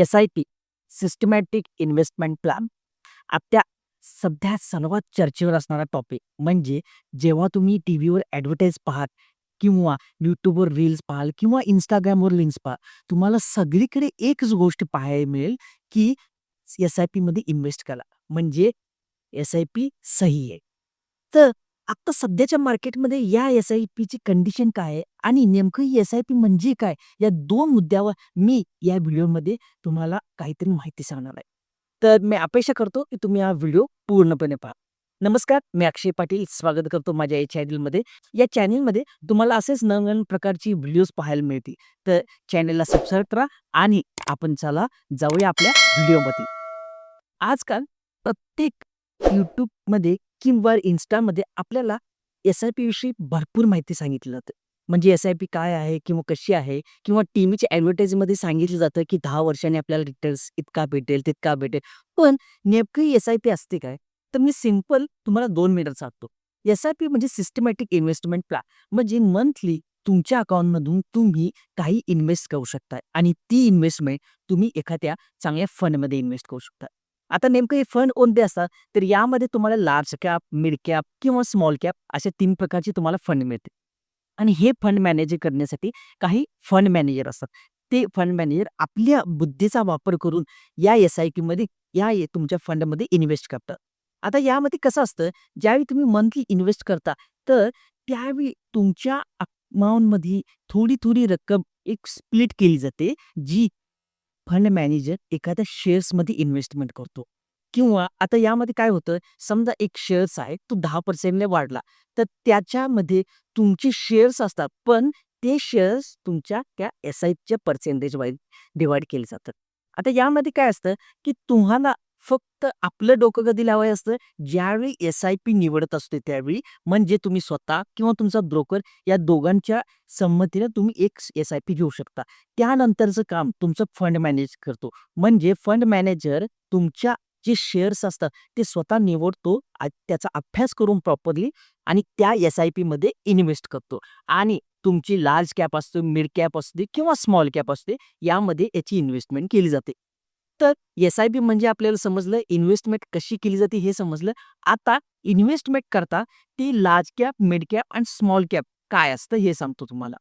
S I P systematic investment plan. आपल्या सध्या सर्वात चर्चेवर असणारा टॉपिक म्हणजे जेव्हा तुम्ही टी व्हीवर ॲडव्हर्टाईज पाहाल किंवा यूट्यूबवर रील्स पाहाल किंवा इंस्टाग्रामवर लिंक्स पाहाल तुम्हाला सगळीकडे एकच गोष्ट पाहायला मिळेल की एस आय पीमध्ये इन्व्हेस्ट करा. म्हणजे एस आय पी सही आहे. तर आता सध्याच्या मार्केटमध्ये या एस आय पीची कंडिशन काय आहे आणि नेमकं एस आय पी म्हणजे काय? या दोन मुद्द्यावर मी या व्हिडिओमध्ये तुम्हाला काहीतरी माहिती सांगणार आहे. तर मी अपेक्षा करतो की तुम्ही हा व्हिडिओ पूर्णपणे पहा. नमस्कार मी अक्षय पाटील. स्वागत करतो माझ्या या चॅनलमध्ये या चॅनलमध्ये तुम्हाला असेच नवनवीन प्रकारची व्हिडिओज पाहायला मिळतील. तर चॅनलला सबस्क्राईब करा आणि आपण चला जाऊया आपल्या व्हिडिओमध्ये. आजकाल प्रत्येक यूट्यूबमध्ये किंवा इन्स्टामध्ये आपल्याला एस आय पी विषयी भरपूर माहिती सांगितली जाते. म्हणजे एस आय पी काय आहे किंवा कशी आहे किंवा टीव्हीच्या ॲडव्हर्टाईजमध्ये सांगितलं जातं की दहा वर्षांनी आपल्याला रिटर्न्स इतका भेटेल तितका भेटेल. पण नेमकं एस आय पी असते काय? तर मी सिंपल तुम्हाला दोन मिनिट सांगतो. एस आय पी म्हणजे सिस्टमॅटिक इन्व्हेस्टमेंट प्लॅन म्हणजे मंथली तुमच्या अकाउंटमधून तुम्ही काही इन्व्हेस्ट करू शकता आणि ती इन्व्हेस्टमेंट तुम्ही एखाद्या चांगल्या फंडमध्ये इन्व्हेस्ट करू शकता. आता नेमकं हे फंड कोणते असतात? तर यामध्ये तुम्हाला लार्ज कॅप मिड कॅप किंवा स्मॉल कॅप अशा तीन प्रकारचे तुम्हाला फंड मिळते आणि हे फंड मॅनेज करण्यासाठी काही फंड मॅनेजर असतात. ते फंड मॅनेजर आपल्या बुद्धीचा वापर करून या एस आयमध्ये या ए- तुमच्या फंडमध्ये इन्व्हेस्ट करतात. आता यामध्ये कसं असतं? ज्यावेळी तुम्ही मंथली इन्व्हेस्ट करता तर त्यावेळी तुमच्या अकाउंटमध्ये थोडी थोडी रक्कम एक स्प्लिट केली जाते जी फंड मॅनेजर एखाद्या शेअर्समध्ये इन्व्हेस्टमेंट करतो. किंवा आता यामध्ये काय होतं समजा एक शेअर्स आहे तो दहा पर्सेंटने वाढला तर त्याच्यामध्ये तुमचे शेअर्स असतात पण ते शेअर्स तुमच्या त्या एस आय पीच्या पर्सेंटेज वाईज डिवाइड केले जातात. आता यामध्ये काय असतं की तुम्हाला फक्त आपलं डोकं कधी लावायचं असतं? ज्यावेळी एस आय पी निवडत असते त्यावेळी म्हणजे तुम्ही स्वतः किंवा तुमचा ब्रोकर या दोघांच्या संमतीने तुम्ही एक एस आय पी घेऊ शकता. त्यानंतरचं काम तुमचं फंड मॅनेज करतो. म्हणजे फंड मॅनेजर तुमच्या जे शेअर्स असतात ते स्वतः निवडतो त्याचा अभ्यास करून प्रॉपरली आणि त्या एस आय पीमध्ये इन्व्हेस्ट करतो. आणि तुमची लार्ज कॅप असते मिड कॅप असते किंवा स्मॉल कॅप असते यामध्ये याची इन्व्हेस्टमेंट केली जाते. तर एस आय पी म्हणजे आपल्याला समजलं इन्व्हेस्टमेंट कशी केली जाते हे समजलं. आता इन्व्हेस्टमेंट करता ती लार्ज कॅप मिड कॅप आणि स्मॉल कॅप काय असतं हे सांगतो तुम्हाला.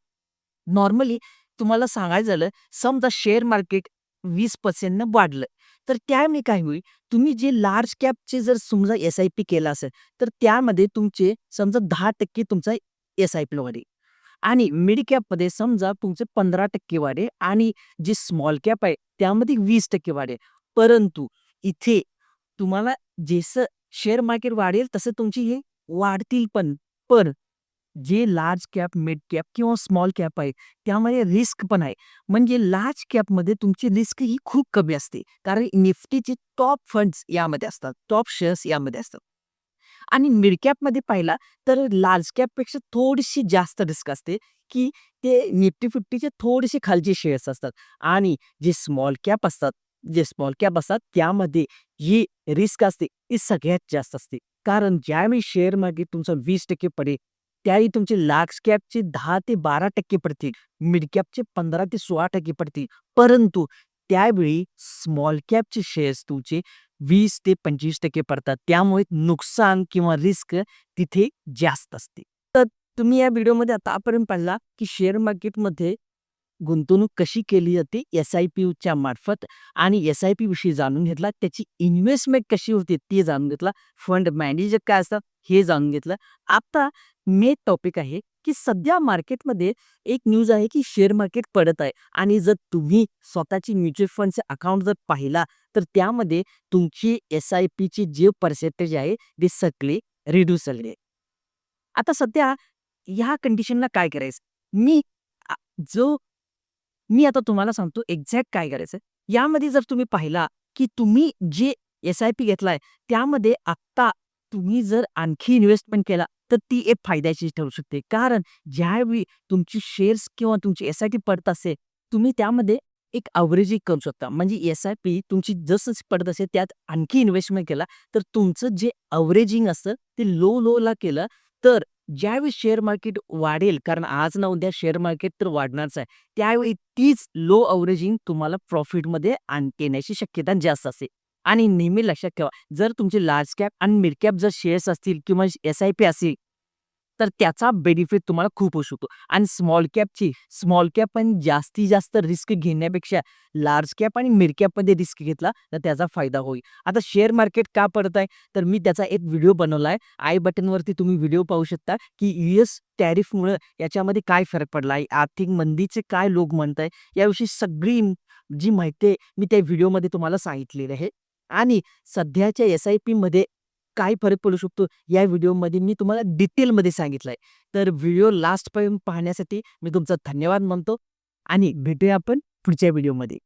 नॉर्मली तुम्हाला सांगायचं झालं समजा शेअर मार्केट वीस पर्सेंटनं वाढलं तर त्यावेळी काय होईल? तुम्ही जे लार्ज कॅपचे जर समजा एस आय पी केला असेल तर त्यामध्ये तुमचे समजा दहा टक्के तुमचा एस आय पी वाढेल आणि मिड कॅपमध्ये समजा तुमचे पंधरा टक्के वाढे आणि जे स्मॉल कॅप आहे त्यामध्ये वीस टक्के वाढेल परंतु इथे तुम्हाला जसं शेअर मार्केट वाढेल तसं तुमची हे वाढतील पण. पण जे लार्ज कॅप मिड कॅप किंवा स्मॉल कॅप आहे त्यामध्ये रिस्क पण आहे. म्हणजे लार्ज कॅपमध्ये तुमची रिस्क ही खूप कमी असते. कारण निफ्टीचे टॉप फंड्स यामध्ये असतात टॉप शेअर्स यामध्ये असतात. आणि मिड कॅपमध्ये पाहिला तर लार्ज कॅपपेक्षा थोडीशी जास्त रिस्क असते की ते निफ्टी फिफ्टीचे थोडेसे खालचे शेअर्स असतात आणि जे स्मॉल कॅप असतात जे स्मॉल कॅप असतात त्यामध्ये ही रिस्क असते ती सगळ्यात जास्त असते. कारण ज्यावेळी शेअर मार्केट तुमचं वीस टक्के पडेल त्यावेळी तुमचे लार्ज कॅपचे दहा ते बारा टक्के पडतील मिड कॅपचे पंधरा ते सोळा टक्के पडतील. परंतु त्यावेळी स्मॉल कॅपचे शेअर्स तुमचे वीस ते पंचवीस टक्के पडतात. त्यामुळे नुकसान किंवा रिस्क तिथे जास्त असते. तर तुम्ही या व्हिडिओमध्ये आतापर्यंत पाहिला की शेअर मार्केटमध्ये गुंतवणूक कशी केली जाते? एस आय पीच्या मार्फत आणि एस आय पी विषयी जाणून घेतला. त्याची इन्व्हेस्टमेंट कशी होते ते जाणून घेतला. फंड मॅनेजर काय असतात हे जाणून घेतलं. आता मेन टॉपिक आहे की सध्या मार्केटमध्ये एक न्यूज आहे की शेअर मार्केट पडत आहे. आणि जर तुम्ही स्वतःची म्युच्युअल फंडचे अकाउंट जर पाहिला तर त्यामध्ये तुमची एस आय पीची जे पर्सेंटेज आहे ते सगळे रिड्यूस झाले आता सध्या ह्या कंडिशनला काय करायचं? मी जो मी आता तुम्हाला सांगतो एक्झॅक्ट काय करायचं? यामध्ये जर तुम्ही पाहिला की तुम्ही जे एस आय पी घेतलाय त्यामध्ये आत्ता तुम्ही जर आणखी इन्व्हेस्टमेंट केला तर ती एक फायद्याची ठरू शकते कारण ज्यावेळी तुमची शेअर्स किंवा तुमची एस आय पी पडत असेल तुम्ही त्यामध्ये एक अवरेजिंग करू शकता म्हणजे एस आय पी तुमची जसं पडत असेल त्यात आणखी इन्व्हेस्टमेंट केला तर तुमचं जे अवरेजिंग असतं ते लो लोला केलं तर ज्यावेळी शेअर मार्केट वाढेल, कारण आज ना उद्या शेअर मार्केट तर वाढणारच आहे. त्यावेळी तीच लो अवरेजिंग तुम्हाला प्रॉफिटमध्ये आण येण्याची शक्यता जास्त असते. आणि नेहमी लक्षात ठेवा, जर तुमचे लार्ज कॅप आणि मिड कॅप जर शेअर्स असतील किंवा एस-आय-पी असेल, तर त्याचा बेनिफिट तुम्हाला खूप होऊ शकतो. आणि स्मॉल कॅपची स्मॉल कॅप पण जास्तीत जास्त रिस्क घेण्यापेक्षा लार्ज कॅप आणि मिड कॅपमध्ये रिस्क घेतला, तर त्याचा फायदा होईल. आता शेअर मार्केट का पडत आहे, तर मी त्याचा एक व्हिडिओ बनवला आहे. आय बटनवरती तुम्ही व्हिडिओ पाहू शकता, की यू एस टॅरिफमुळं याच्यामध्ये काय फरक पडला आहे, आर्थिक मंदीचे काय लोक म्हणत आहे, याविषयी सगळी जी माहिती आहे, मी त्या व्हिडिओमध्ये तुम्हाला सांगितलेली आहे. आणि सध्याच्या एस-आय-पीमध्ये काय फरक पडू शकतो, या व्हिडिओमध्ये मी तुम्हाला डिटेलमध्ये सांगितलं आहे. तर व्हिडिओ लास्टपर्यंत पाहण्यासाठी मी तुमचा धन्यवाद मानतो आणि भेटूया आपण पुढच्या व्हिडिओमध्ये.